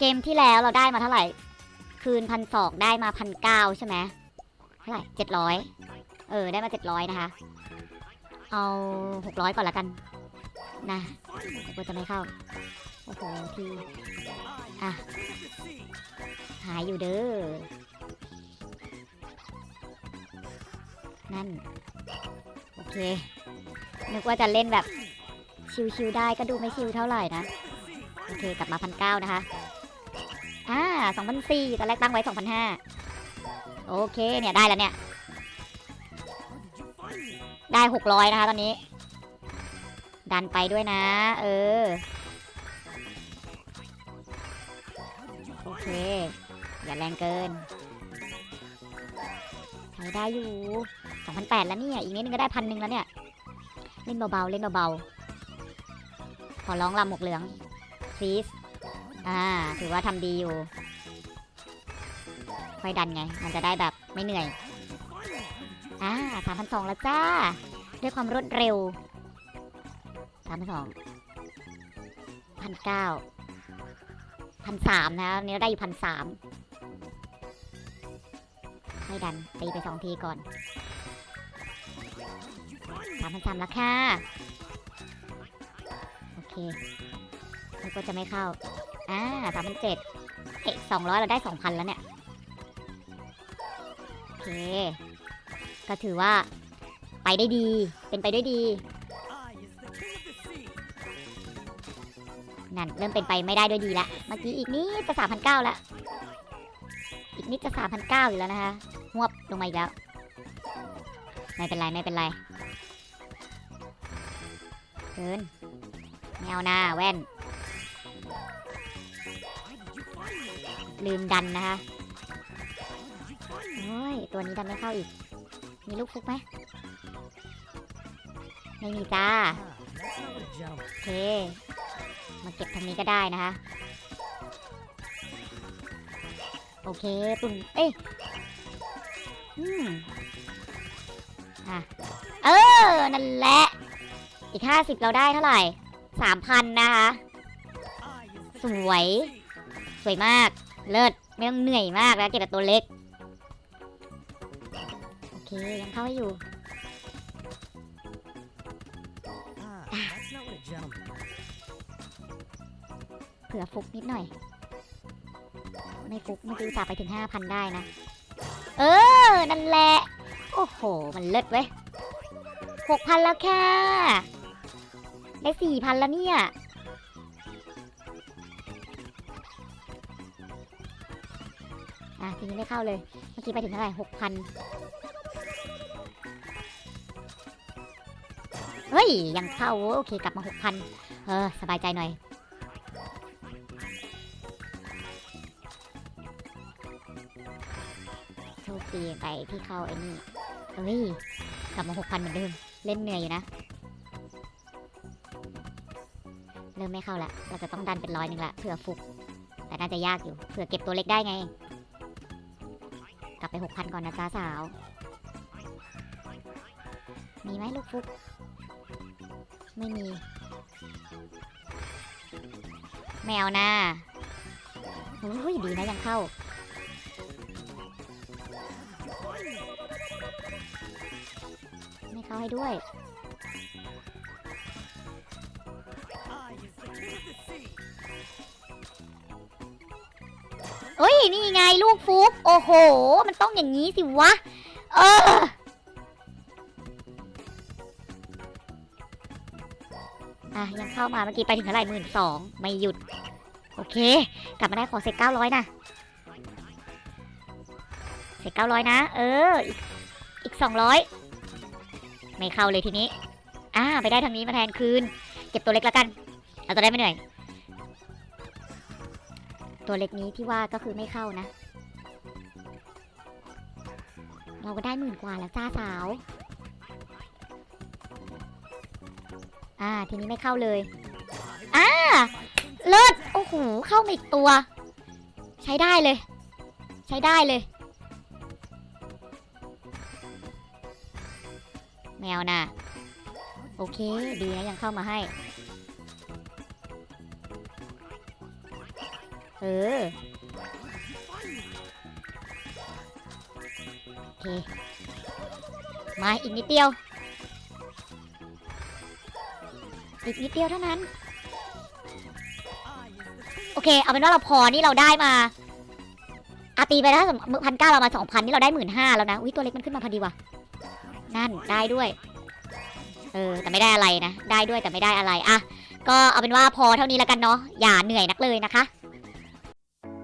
เกมที่แล้วเราได้มาเท่าไหร่ คืนพันสองได้มาพันเก้าใช่ไหมเท่าไหร่เจ็ดร้อยเออ ได้มาเจ็ดร้อยนะคะ เอาหกร้อยก่อนละกัน นะเดี๋ยวกลัวจะไม่เข้า โอ้โหทีอะ หายอยู่เด้อ นั่น โอเค นึกว่าจะเล่นแบบชิวๆได้ก็ดูไม่ชิวเท่าไหร่นะ โอเค กลับมาพันเก้านะคะ อ่าสองพันสี่ตอนแรกตั้งไว้สองพันห้าโอเคเนี่ยได้แล้วเนี่ย ได้หกร้อยนะคะตอนนี้ ดันไปด้วยนะ เออ โอเค อย่าแรงเกินใช้ได้อยู่สองพันแปดแล้วเนี่ย อีกนิดนึงก็ได้พันหนึ่งแล้วเนี่ย เล่นเบาๆ เล่นเบาๆ ขอร้องลำหมกเหลืองซีส อ่า ถือว่าทำดีอยู่ ค่อยดันไง มันจะได้แบบไม่เหนื่อย อ่าสามพันสองแล้วจ้า ด้วยความรวดเร็วสามพันสองพันเก้าพันสามนะอันนี้เราได้อยู่พันสามให้ดัน ตีไปสองทีก่อนสามพันสามแล้วค่ะ โอเคมันก็จะไม่เข้า อ่าสามพันเจ็ดเอ๊ะสองร้อยเราได้สองพันแล้วเนี่ย โอเค ก็ถือว่าไปได้ดี เป็นไปด้วยดี นั่น เริ่มเป็นไปไม่ได้ด้วยดีล้วเมื่อกี้อีกนิดจะสามพันเก้าล้วอีกนิดจะสามพันเก้าอยู่แล้วนะคะหวบลงมาอีกแล้ว ไม่เป็นไร ไม่เป็นไรเกินไม่เอาหน้าแว่น ลืมดันนะคะโอ้ยตัวนี้ดันไม่เข้าอีก มีลูกฟุกไหมไม่มีจ้าโอเค มาเก็บทางนี้ก็ได้นะคะ โอเคตุนเอ้ยอืมอะ เออ นั่นแหละ อีกห้าสิบเราได้เท่าไหร่สามพันนะคะ สวย สวยมาก เลิศไม่ต้องเหนื่อยมากแล้วเก็บแต่ตัวเล็ก โอเค ยังเข้าให้อยู่ เผื่อฟุกนิดหน่อย ไม่ฟุกเมื่อกี้สาไปถึงห้าพันได้นะ เออ นั่นแหละ โอ้โห มันเลิศเว้ยหกพันแล้วค่ะ ได้สี่พันแล้วเนี่ย อะทีนี้ไม่เข้าเลย เมื่อกี้ไปถึงเท่าไหร่หกพันเฮ้ย ยังเข้าโอเคกลับมาหกพันเออ สบายใจหน่อย โชคดีไปที่เข้าไอ้นี่เอ้ย กลับมาหกพันเหมือนเดิม เล่นเหนื่อยอยู่นะ เริ่มไม่เข้าละ เราจะต้องดันเป็นร้อยหนึ่งละเผื่อฟุก แต่น่าจะยากอยู่ เผื่อเก็บตัวเล็กได้ไง ไปหกพันก่อนนะจ้าสาว มีไหมลูกฟุก ไม่มี แมวนะโอ้ยดีนะยังเข้า ไม่เข้าให้ด้วย เอ้ย นี่ไงลูกฟุก โอ้โห มันต้องอย่างนี้สิวะ เออ อะ ยังเข้ามาเมื่อกี้ไปถึงเท่าไหร่หมื่นสองไม่หยุด โอเค กลับมาได้ขอเซ็ตเก้าร้อยนะเซ็ตเก้าร้อยนะ เอออีกอีกสองร้อยไม่เข้าเลยทีนี้ อ่า ไปได้ทางนี้มาแทนคืน เก็บตัวเล็กแล้วกันเราจะได้ไม่เหนื่อย ตัวเล็กนี้ที่ว่าก็คือไม่เข้านะ เราก็ได้หมื่นกว่าแล้วจ้าสาว อ่า ทีนี้ไม่เข้าเลย อ่า เลิศ โอ้โห เข้ามาอีกตัว ใช้ได้เลย ใช้ได้เลย แมวนะ โอเค ดีนะยังเข้ามาให้ เออโอเคมาอีกนิดเดียว อีกนิดเดียวเท่านั้น โอเค เอาเป็นว่าเราพอนี่เราได้มาอาตีไปถ้าสมมติพันเก้าเรามาสองพันนี่เราได้หมื่นห้าแล้วนะอุ้ยตัวเล็กมันขึ้นมาพอดีว่ะนั่นได้ด้วย เออ แต่ไม่ได้อะไรนะ ได้ด้วยแต่ไม่ได้อะไรอะก็เอาเป็นว่าพอเท่านี้แล้วกันเนาะ อย่าเหนื่อยนักเลยนะคะ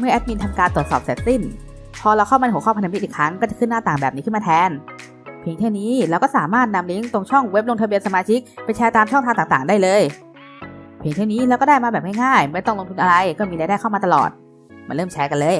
เมื่อแอดมินทำการตรวจสอบเสร็จสิ้น พอเราเข้ามาในหัวข้อพันธมิตรอีกครั้งก็จะขึ้นหน้าต่างแบบนี้ขึ้นมาแทน เพียงเท่านี้เราก็สามารถนำลิงก์ตรงช่องเว็บลงทะเบียนสมาชิกไปแชร์ตามช่องทางต่างๆ ได้เลย เพียงเท่านี้เราก็ได้มาแบบง่ายๆไม่ต้องลงทุนอะไรก็มีรายได้เข้ามาตลอด มาเริ่มแชร์กันเลย